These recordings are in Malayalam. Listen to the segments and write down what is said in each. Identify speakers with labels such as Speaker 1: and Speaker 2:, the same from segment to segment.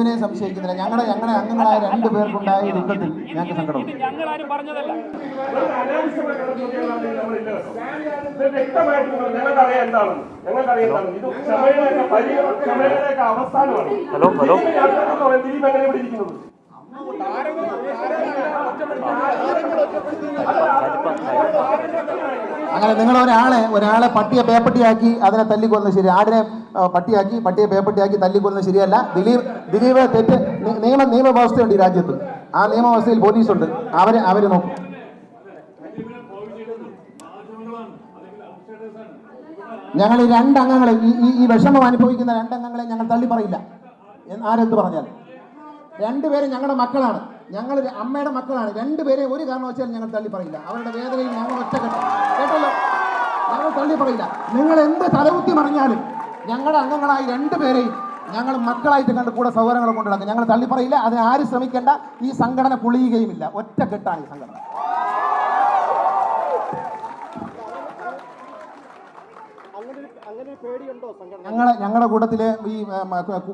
Speaker 1: ദിലീപിനെ സംശയിക്കുന്നില്ല. ഞങ്ങളെ ഞങ്ങളെ അംഗങ്ങളായ രണ്ടു പേർക്കുണ്ടായ ഈ ദുഃഖത്തിൽ ഞങ്ങൾക്ക് സങ്കടമുണ്ട്.
Speaker 2: അവസാനമാണ്
Speaker 3: ഹലോ ഹലോ.
Speaker 1: അങ്ങനെ നിങ്ങൾ ഒരാളെ ഒരാളെ പട്ടിയെ പേപ്പട്ടിയാക്കി അതിനെ തല്ലിക്കൊന്ന് ശരി. ആടിനെ പട്ടിയാക്കി പട്ടിയെ പേപ്പട്ടിയാക്കി തല്ലിക്കൊല്ലുന്നത് ശരിയല്ല. ദിലീപ് ദിലീപ് തെറ്റ് നിയമ നിയമവ്യവസ്ഥയുണ്ട് ഈ രാജ്യത്ത്. ആ നിയമവ്യവസ്ഥയിൽ പോലീസുണ്ട്. അവർ അവർ നോക്കും. ഞങ്ങൾ ഈ രണ്ടംഗങ്ങളെ ഈ ഈ- വിഷമം അനുഭവിക്കുന്ന രണ്ടംഗങ്ങളെ ഞങ്ങൾ തള്ളി പറയില്ല. ആരെന്ത് പറഞ്ഞാൽ രണ്ടുപേരും ഞങ്ങളുടെ മക്കളാണ്. ഞങ്ങൾ അമ്മയുടെ മക്കളാണ്. രണ്ടുപേരെ ഒരു കാരണവശാലും ഞങ്ങൾ തള്ളി പറയില്ല. അവരുടെ വേദനയിൽ ഞങ്ങൾ ഒറ്റ കേട്ടല്ലോ? ഞങ്ങൾ തള്ളി പറയില്ല. നിങ്ങൾ എന്ത് തലകുത്തി മറിഞ്ഞാലും ഞങ്ങളുടെ അംഗങ്ങളായി രണ്ടുപേരെയും ഞങ്ങൾ മക്കളായിട്ട് കണ്ട് കൂടെ സൗകര്യങ്ങൾ കൊണ്ടു ഞങ്ങൾ തള്ളിപ്പറയില്ല അതിന് ആരും ശ്രമിക്കേണ്ട. ഈ സംഘടന പൊളിയുകയുമില്ല. ഒറ്റക്കെട്ടാണ് ഈ സംഘടന. ഞങ്ങളെ ഞങ്ങളുടെ കൂട്ടത്തിൽ ഈ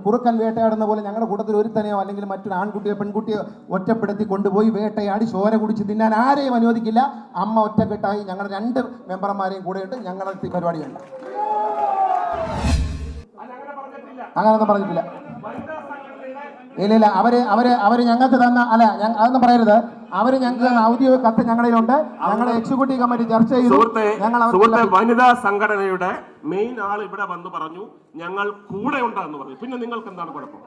Speaker 1: കുറുക്കൻ വേട്ടയാടുന്ന പോലെ ഞങ്ങളുടെ കൂട്ടത്തിൽ ഒരുത്തനെയോ അല്ലെങ്കിൽ മറ്റൊരു ആൺകുട്ടിയോ പെൺകുട്ടിയോ ഒറ്റപ്പെടുത്തി കൊണ്ടുപോയി വേട്ടയാടി ചോര കുടിച്ച് തിന്നാൻ ആരെയും അനുവദിക്കില്ല. അമ്മ ഒറ്റക്കെട്ടായി ഞങ്ങളുടെ രണ്ട് മെമ്പർമാരെയും കൂടെയുണ്ട്. ഞങ്ങളുടെ പരിപാടിയുണ്ട്. അങ്ങനെയൊന്നും പറഞ്ഞിട്ടില്ല. ഇല്ല ഇല്ല അവർ അവർ അവർ ഞങ്ങൾക്ക് തന്ന അല്ല അതൊന്നും പറയരുത്. അവർ ഞങ്ങൾക്ക് തന്ന ഔദ്യോഗിക കത്ത് ഞങ്ങളിലുണ്ട്. ഞങ്ങളുടെ എക്സിക്യൂട്ടീവ് കമ്മിറ്റി ചർച്ച ചെയ്തു. ഞങ്ങൾ
Speaker 2: വനിതാ സംഘടനയുടെ മെയിൻ ആൾ ഇവിടെ വന്ന് പറഞ്ഞു ഞങ്ങൾ കൂടെ ഉണ്ടെന്ന് പറഞ്ഞു. പിന്നെ നിങ്ങൾക്ക് എന്താണ് കുഴപ്പം?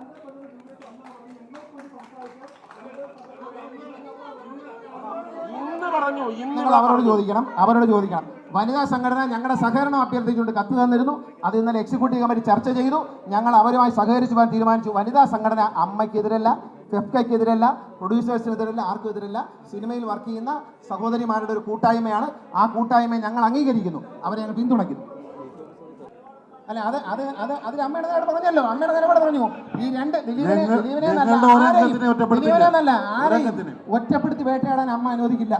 Speaker 2: ഇന്ന് പറഞ്ഞു ഇന്ന്
Speaker 1: അവരോട് ചോദിക്കണം അവരോട് ചോദിക്കണം. വനിതാ സംഘടന ഞങ്ങളുടെ സഹകരണം അഭ്യർത്ഥിച്ചുകൊണ്ട് കത്ത് തന്നിരുന്നു. അത് ഇന്നലെ എക്സിക്യൂട്ടീവ് കമ്മിറ്റി ചർച്ച ചെയ്തു. ഞങ്ങൾ അവരുമായി സഹകരിച്ചു പോകാൻ തീരുമാനിച്ചു. വനിതാ സംഘടന അമ്മയ്ക്കെതിരല്ല ഫെഫ്കയ്ക്കെതിരല്ല പ്രൊഡ്യൂസേഴ്സിനെതിരല്ല ആർക്കും എതിരല്ല സിനിമയിൽ വർക്ക് ചെയ്യുന്ന സഹോദരിമാരുടെ ഒരു കൂട്ടായ്മയാണ്. ആ കൂട്ടായ്മയെ ഞങ്ങൾ അംഗീകരിക്കുന്നു. അവരെ ഞങ്ങൾ പിന്തുണയ്ക്കുന്നു. അല്ല അത് അത് അത് അതിൽ അമ്മയുടെ നിലപാട് പറഞ്ഞല്ലോ. അമ്മയുടെ നിലപാട് പറഞ്ഞു? ഈ രണ്ട് ദിലീപിനെ ദിലീപിനെ ഒറ്റപ്പെടുത്തി വേട്ടയാടാൻ അമ്മ അനുവദിക്കില്ല.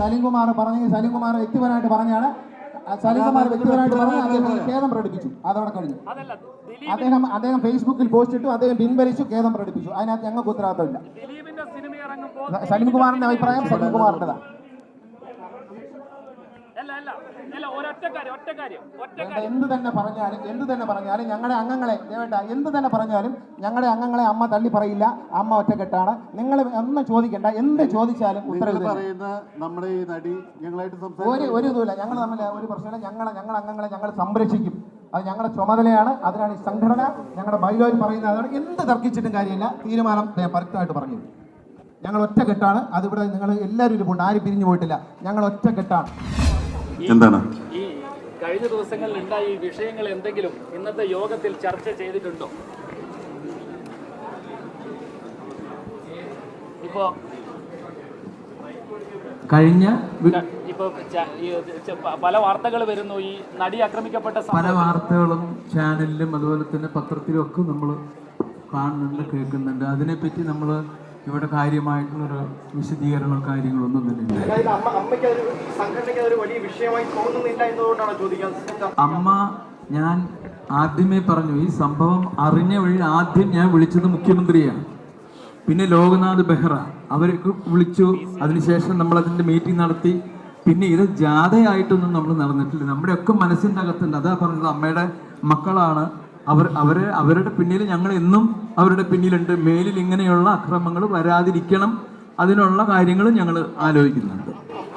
Speaker 1: സലീംകുമാർ പറഞ്ഞ സലീംകുമാർ വ്യക്തിപരമായിട്ട് പറഞ്ഞാണ് സലീം സലീംകുമാർ വ്യക്തിപരമായിട്ട് പറഞ്ഞ് അദ്ദേഹം ഖേദം പ്രകടിപ്പിച്ചു. അതവിടെ കഴിഞ്ഞു. അദ്ദേഹം അദ്ദേഹം ഫേസ്ബുക്കിൽ പോസ്റ്റ് ഇട്ടു അദ്ദേഹം പിൻവലിച്ചു ഖേദം പ്രകടിപ്പിച്ചു. അതിനകത്ത് ഞങ്ങൾക്ക് ഉത്തരവാദിത്തമില്ല.
Speaker 4: സലീം കുമാറിന്റെ അഭിപ്രായം
Speaker 1: സലീംകുമാറിന്റെ അഭിപ്രായം സലീംകുമാറിന്റെതാണ്
Speaker 4: അല്ല അല്ല അല്ല ഒരൊറ്റ കാര്യം ഒറ്റ കാര്യം ഒറ്റ
Speaker 1: വേണ്ട,
Speaker 4: കാര്യം
Speaker 1: എന്ത് തന്നെ പറഞ്ഞാലും എന്ത് തന്നെ പറഞ്ഞാലും ഞങ്ങളുടെ അംഗങ്ങളെ ദേവേട്ട എന്ത് തന്നെ പറഞ്ഞാലും ഞങ്ങളുടെ അംഗങ്ങളെ അമ്മ തള്ളി പറയില്ല അമ്മ ഒറ്റക്കെട്ടാണ്. നിങ്ങൾ ഒന്നും ചോദിക്കണ്ട എന്ത് ചോദിച്ചാലും ഉത്തരവ് തരും.
Speaker 5: പറയുന്ന നമ്മുടെ ഈ നടി ഞങ്ങളായിട്ട്
Speaker 1: ഒരു ഒരു ഇതുമില്ല. ഞങ്ങൾ തമ്മിൽ ഒരു പ്രശ്നമില്ല. ഞങ്ങളെ ഞങ്ങളുടെ അംഗങ്ങളെ ഞങ്ങൾ സംരക്ഷിക്കും. അത് ഞങ്ങളുടെ ചുമതലയാണ്. അതിനാണ് ഈ സംഘടന. ഞങ്ങളുടെ ബൈലോയിൽ പറയുന്നത് അതാണ്. എന്ത് തർക്കിച്ചിട്ടും കാര്യമില്ല. തീരുമാനം ഞാൻ പരക്തമായിട്ട് പറഞ്ഞു. ഞങ്ങൾ ഒറ്റക്കെട്ടാണ്. അതിവിടെ നിങ്ങൾ എല്ലാവരും ഇരിപ്പുണ്ട്. ആരും പിരിഞ്ഞു പോയിട്ടില്ല. ഞങ്ങൾ ഒറ്റക്കെട്ടാണ്.
Speaker 5: എന്താണ്?
Speaker 4: കഴിഞ്ഞ ദിവസങ്ങളിൽ ഉണ്ടായ ഈ വിഷയങ്ങൾ എന്തെങ്കിലും ഇന്നത്തെ യോഗത്തിൽ ചർച്ച ചെയ്തിട്ടുണ്ടോ? ഇപ്പോ
Speaker 6: കഴിഞ്ഞ
Speaker 4: പല വാർത്തകൾ വരുന്നു. ഈ നടി ആക്രമിക്കപ്പെട്ട
Speaker 6: പല വാർത്തകളും ചാനലിലും അതുപോലെ തന്നെ പത്രത്തിലും ഒക്കെ നമ്മൾ കാണുന്നുണ്ട് കേൾക്കുന്നുണ്ട്. അതിനെപ്പറ്റി നമ്മൾ ഇവിടെ കാര്യമായിട്ടുള്ളൊരു വിശദീകരണമോ കാര്യങ്ങളൊന്നും തന്നെ ഇല്ല.
Speaker 7: അമ്മ
Speaker 6: ഞാൻ ആദ്യമേ പറഞ്ഞു ഈ സംഭവം അറിഞ്ഞ വഴി ആദ്യം ഞാൻ വിളിച്ചത് മുഖ്യമന്ത്രിയാണ്. പിന്നെ ലോകനാഥ് ബെഹ്റ അവർക്ക് വിളിച്ചു. അതിനുശേഷം നമ്മൾ അതിന്റെ മീറ്റിംഗ് നടത്തി. പിന്നെ ഇത് ജാഥയായിട്ടൊന്നും നമ്മൾ നടന്നിട്ടില്ല. നമ്മുടെയൊക്കെ മനസ്സിന്റെ അകത്തുണ്ട്. അതാ പറഞ്ഞത് അമ്മയുടെ മക്കളാണ്. അവർ അവരെ അവരുടെ പിന്നിൽ ഞങ്ങൾ എന്നും അവരുടെ പിന്നിലുണ്ട്. മേലിൽ ഇങ്ങനെയുള്ള അക്രമങ്ങൾ വരാതിരിക്കണം. അതിനുള്ള കാര്യങ്ങൾ ഞങ്ങൾ ആലോചിക്കുന്നുണ്ട്.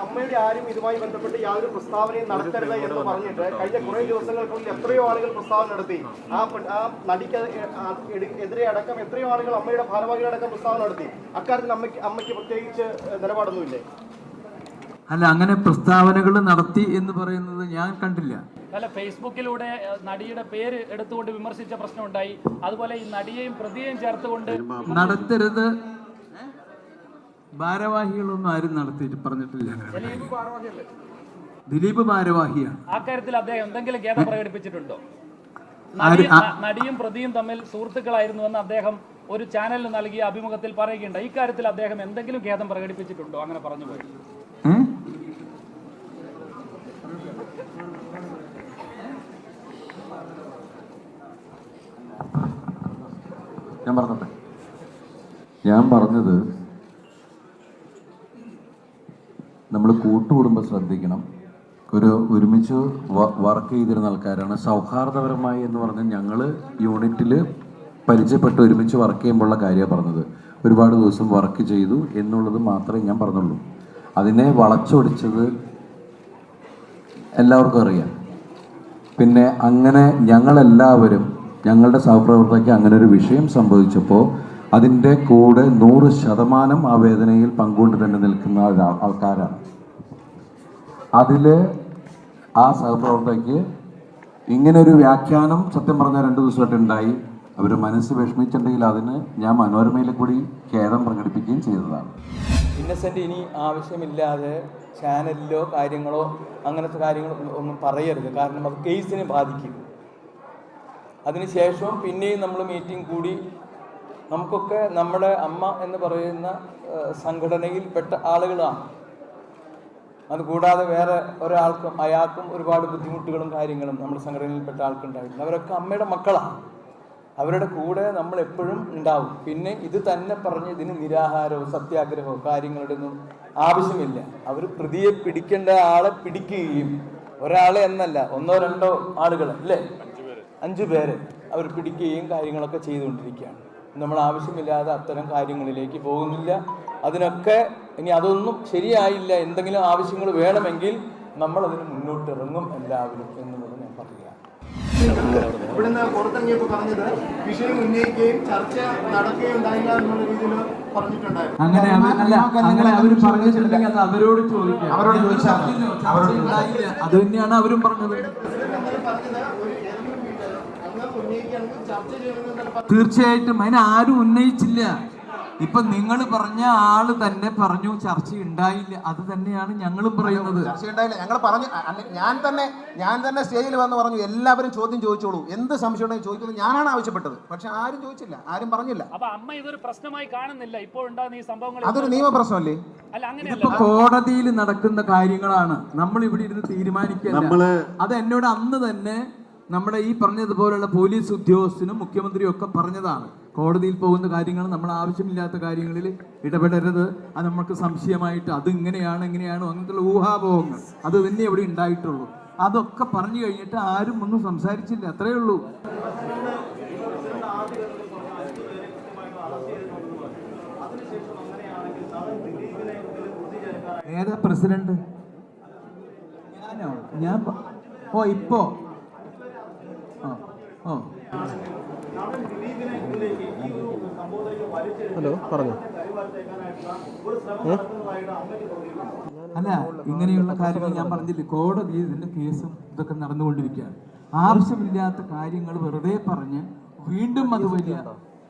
Speaker 7: അമ്മയുടെ ആരും ഇതുമായി ബന്ധപ്പെട്ട് യാതൊരു പ്രസ്താവനയും നടത്തരുത് എന്ന് പറഞ്ഞിട്ട് കഴിഞ്ഞ കുറേ ദിവസങ്ങൾക്കുള്ളിൽ എത്രയോ ആളുകൾ പ്രസ്താവന നടത്തി. ആ ആ നടിക്ക് എതിരെ അടക്കം എത്രയോ ആളുകൾ അമ്മയുടെ ഭാരവാഹികളടക്കം പ്രസ്താവന നടത്തി. അക്കാര്യത്തിൽ അമ്മയ്ക്ക് അമ്മയ്ക്ക് പ്രത്യേകിച്ച് നിലപാടൊന്നുമില്ലേ?
Speaker 6: അല്ല അങ്ങനെ പ്രസ്താവനകൾ നടത്തി എന്ന് പറയുന്നത് ഞാൻ കണ്ടില്ല.
Speaker 4: അല്ല ഫേസ്ബുക്കിലൂടെ നടിയുടെ പേര് എടുത്തുകൊണ്ട് വിമർശിച്ച പ്രശ്നം ഉണ്ടായി അതുപോലെ ഈ നടിയെയും പ്രതിയെയും ചേർത്തുകൊണ്ട്
Speaker 6: നടത്തരുത്. ഭാരവാഹികളൊന്നും ആരും നടത്തിയിട്ട് പറഞ്ഞിട്ടില്ല. ദിലീപ് ഭാരവാഹിയാണ്.
Speaker 4: ആ കാര്യത്തിൽ അദ്ദേഹം എന്തെങ്കിലും ഖേദം പ്രകടിപ്പിച്ചിട്ടുണ്ടോ? നടിയും പ്രതിയും തമ്മിൽ സുഹൃത്തുക്കളായിരുന്നു എന്ന് അദ്ദേഹം ഒരു ചാനലിന് നൽകിയ അഭിമുഖത്തിൽ പറയുകയുണ്ട് ഈ കാര്യത്തിൽ അദ്ദേഹം എന്തെങ്കിലും ഖേദം പ്രകടിപ്പിച്ചിട്ടുണ്ടോ? അങ്ങനെ പറഞ്ഞു പോയി
Speaker 6: ഏ?
Speaker 5: ഞാൻ പറഞ്ഞോട്ടെ ഞാൻ പറഞ്ഞത് നമ്മൾ കൂട്ടുകുടുംബം ശ്രദ്ധിക്കണം. ഒരു ഒരുമിച്ച് വർക്ക് ചെയ്തിരുന്ന ആൾക്കാരാണ്. സൗഹാർദ്ദപരമായി എന്ന് പറഞ്ഞാൽ ഞങ്ങൾ യൂണിറ്റിൽ പരിചയപ്പെട്ട് ഒരുമിച്ച് വർക്ക് ചെയ്യുമ്പോഴുള്ള കാര്യമാണ് പറഞ്ഞത്. ഒരുപാട് ദിവസം വർക്ക് ചെയ്തു എന്നുള്ളത് മാത്രമേ ഞാൻ പറഞ്ഞുള്ളൂ. അതിനെ വളച്ചൊടിച്ചത് എല്ലാവർക്കും അറിയാം. പിന്നെ അങ്ങനെ ഞങ്ങളെല്ലാവരും ഞങ്ങളുടെ സഹപ്രവർത്തകയ്ക്ക് അങ്ങനെ ഒരു വിഷയം സംഭവിച്ചപ്പോൾ അതിന്റെ കൂടെ നൂറ് ശതമാനം ആ വേദനയിൽ പങ്കുകൊണ്ട് തന്നെ നിൽക്കുന്ന ആൾക്കാരാണ്. അതിൽ ആ സഹപ്രവർത്തകയ്ക്ക് ഇങ്ങനെ ഒരു വ്യാഖ്യാനം സത്യം പറഞ്ഞ രണ്ട് ദിവസമായിട്ട് ഉണ്ടായി. അവർ മനസ്സ് വിഷമിച്ചിട്ടുണ്ടെങ്കിൽ അതിന് ഞാൻ മനോരമയിൽ കൂടി ഖേദം പ്രകടിപ്പിക്കുകയും ചെയ്തതാണ്.
Speaker 6: ഇന്നസെന്റ് ഇനി ആവശ്യമില്ലാതെ ചാനലിലോ കാര്യങ്ങളോ അങ്ങനത്തെ കാര്യങ്ങളോ ഒന്നും പറയരുത്. കാരണം അത് കേസിനെ ബാധിക്കും. അതിനുശേഷം പിന്നെയും നമ്മൾ മീറ്റിംഗ് കൂടി നമുക്കൊക്കെ നമ്മുടെ അമ്മ എന്ന് പറയുന്ന സംഘടനയിൽ സംഘടനയിൽപ്പെട്ട ആളുകളാണ്. അതുകൂടാതെ വേറെ ഒരാൾക്കും അയാൾക്കും ഒരുപാട് ബുദ്ധിമുട്ടുകളും കാര്യങ്ങളും നമ്മുടെ സംഘടനയിൽപ്പെട്ട ആൾക്കുണ്ടായിട്ടുണ്ട്. അവരൊക്കെ അമ്മയുടെ മക്കളാണ്. അവരുടെ കൂടെ നമ്മൾ എപ്പോഴും ഉണ്ടാവും. പിന്നെ ഇത് തന്നെ പറഞ്ഞ് ഇതിന് നിരാഹാരമോ സത്യാഗ്രഹമോ കാര്യങ്ങളുടെ ഒന്നും ആവശ്യമില്ല. അവർ പ്രതിയെ പിടിക്കേണ്ട ആളെ പിടിക്കുകയും ഒരാളെ എന്നല്ല ഒന്നോ രണ്ടോ ആളുകൾ അല്ലേ? അഞ്ചു പേരെ. അവർ പിടിക്കുകയും കാര്യങ്ങളൊക്കെ ചെയ്തുകൊണ്ടിരിക്കുകയാണ്. നമ്മൾ ആവശ്യമില്ലാതെ അത്തരം കാര്യങ്ങളിലേക്ക് പോകുന്നില്ല. അതിനൊക്കെ ഇനി അതൊന്നും ശരിയായില്ല. എന്തെങ്കിലും ആവശ്യങ്ങൾ വേണമെങ്കിൽ നമ്മൾ അതിന് മുന്നോട്ട് ഇറങ്ങും എല്ലാവരും എന്നുള്ളത് ഞാൻ പറയുകയാണ്.
Speaker 7: ഇവിടുന്ന് പുറത്തിറങ്ങിയപ്പോൾ പറഞ്ഞത് വിഷയം ഉന്നയിക്കുകയും ചർച്ച നടക്കുകയും ഉണ്ടായില്ല എന്നുള്ള രീതിയിൽ പറഞ്ഞിട്ടുണ്ടായിരുന്നു.
Speaker 6: അങ്ങനെ അങ്ങനെ അവർ പറഞ്ഞിട്ടുണ്ടെങ്കിൽ അത് അവരോട് ചോദിക്കാം.
Speaker 1: അവരോട് ചോദിച്ചാൽ അവരോട്
Speaker 6: ഉണ്ടായില്ല. അത് തന്നെയാണ് അവരും പറഞ്ഞത്. തീർച്ചയായിട്ടും. അതിന് ആരും ഉന്നയിച്ചില്ല. ഇപ്പൊ നിങ്ങൾ പറഞ്ഞ ആൾ തന്നെ പറഞ്ഞു ചർച്ച ഉണ്ടായില്ല അത് തന്നെയാണ് ഞങ്ങളും പറയുന്നത്.
Speaker 1: ചർച്ച ഉണ്ടായില്ല ഞങ്ങൾ പറഞ്ഞു ഞാൻ തന്നെ ഞാൻ തന്നെ സ്റ്റേജിൽ വന്ന് പറഞ്ഞു എല്ലാവരും ചോദ്യം ചോദിച്ചോളൂ. എന്ത് സംശയം ഉണ്ടെങ്കിൽ ചോദിക്കുന്നത് ഞാനാണ് ആവശ്യപ്പെട്ടത്. പക്ഷെ ആരും ചോദിച്ചില്ല. ആരും പറഞ്ഞില്ല.
Speaker 4: അപ്പൊ അമ്മ ഇതൊരു പ്രശ്നമായി കാണുന്നില്ല. ഇപ്പോൾ ഉണ്ടാകുന്ന ഈ സംഭവങ്ങൾ
Speaker 1: അതൊരു
Speaker 4: നിയമ പ്രശ്നമല്ലേ
Speaker 6: ഇപ്പൊ കോടതിയിൽ നടക്കുന്ന കാര്യങ്ങളാണ്. നമ്മൾ ഇവിടെ ഇരുന്ന് തീരുമാനിക്കുക
Speaker 5: നമ്മൾ
Speaker 6: അത് എന്നോട് അന്ന് തന്നെ നമ്മുടെ ഈ പറഞ്ഞതുപോലുള്ള പോലീസ് ഉദ്യോഗസ്ഥനും മുഖ്യമന്ത്രിയും ഒക്കെ പറഞ്ഞതാണ്. കോടതിയിൽ പോകുന്ന കാര്യങ്ങൾ നമ്മൾ ആവശ്യമില്ലാത്ത കാര്യങ്ങളിൽ ഇടപെടരുത്. അത് നമുക്ക് സംശയമായിട്ട് അത് ഇങ്ങനെയാണ് ഇങ്ങനെയാണ് അങ്ങനത്തെ ഊഹാപോഹങ്ങൾ. അത് തന്നെ ഇവിടെ ഉണ്ടായിട്ടുള്ളൂ. അതൊക്കെ പറഞ്ഞു കഴിഞ്ഞിട്ട് ആരും ഒന്നും സംസാരിച്ചില്ല. അത്രയേ ഉള്ളൂ. ഏതാ പ്രസിഡന്റ്? ഞാനോ? ഞാൻ ഓ ഇപ്പോ.
Speaker 7: ഹലോ പറഞ്ഞു.
Speaker 6: അല്ല ഇങ്ങനെയുള്ള കാര്യങ്ങൾ ഞാൻ പറഞ്ഞില്ലേ? കോടതി ഇതിന്റെ കേസും ഇതൊക്കെ നടന്നുകൊണ്ടിരിക്കുകയാണ്. ആവശ്യമില്ലാത്ത കാര്യങ്ങൾ വെറുതെ പറഞ്ഞ് വീണ്ടും അത് വലിയ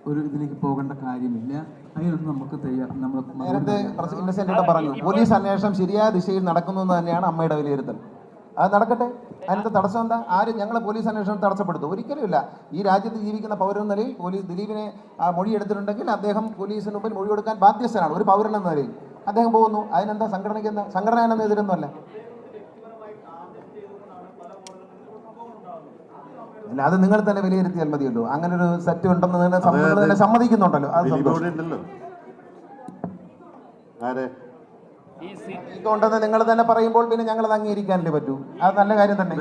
Speaker 6: ഒരു ഇതിലേക്ക് പോകേണ്ട കാര്യമില്ല. അതിനൊന്നും നമുക്ക് തയ്യാർ നമ്മൾ
Speaker 1: നേരത്തെ പറഞ്ഞു പോലീസ് അന്വേഷണം ശരിയായ ദിശയിൽ നടക്കുന്നു തന്നെയാണ് അമ്മയുടെ വിലയിരുത്തൽ. അത് നടക്കട്ടെ. അതിനകത്ത് തടസ്സം എന്താ? ആരും ഞങ്ങളെ പോലീസ് അന്വേഷണം തടസ്സപ്പെടുത്തും. ഒരിക്കലുമില്ല ഈ രാജ്യത്ത് ജീവിക്കുന്ന പൗരൻ നിലയിൽ പോലീസ് ദിലീപിനെ ആ മൊഴി എടുത്തിട്ടുണ്ടെങ്കിൽ അദ്ദേഹം പോലീസിന് മുമ്പിൽ മൊഴി കൊടുക്കാൻ ബാധ്യസ്ഥനാണ്. ഒരു പൗരൻ എന്ന നിലയിൽ. അദ്ദേഹം പോകുന്നു. അതിനെന്താ സംഘടനയ്ക്ക് എന്താ സംഘടന എന്ന എതിരൊന്നുമല്ല അല്ല അത് നിങ്ങൾ തന്നെ വിലയിരുത്തിയാൽ മതിയല്ലോ. അങ്ങനെ ഒരു സെറ്റ് ഉണ്ടെന്ന് തന്നെ സമ്മതിക്കുന്നുണ്ടല്ലോ. അത് സന്തോഷം. ഇതുണ്ടെന്ന് നിങ്ങൾ തന്നെ പറയുമ്പോൾ പിന്നെ ഞങ്ങൾ അത് അംഗീകരിക്കാനല്ലേ പറ്റൂ? അത് നല്ല കാര്യം തന്നെ.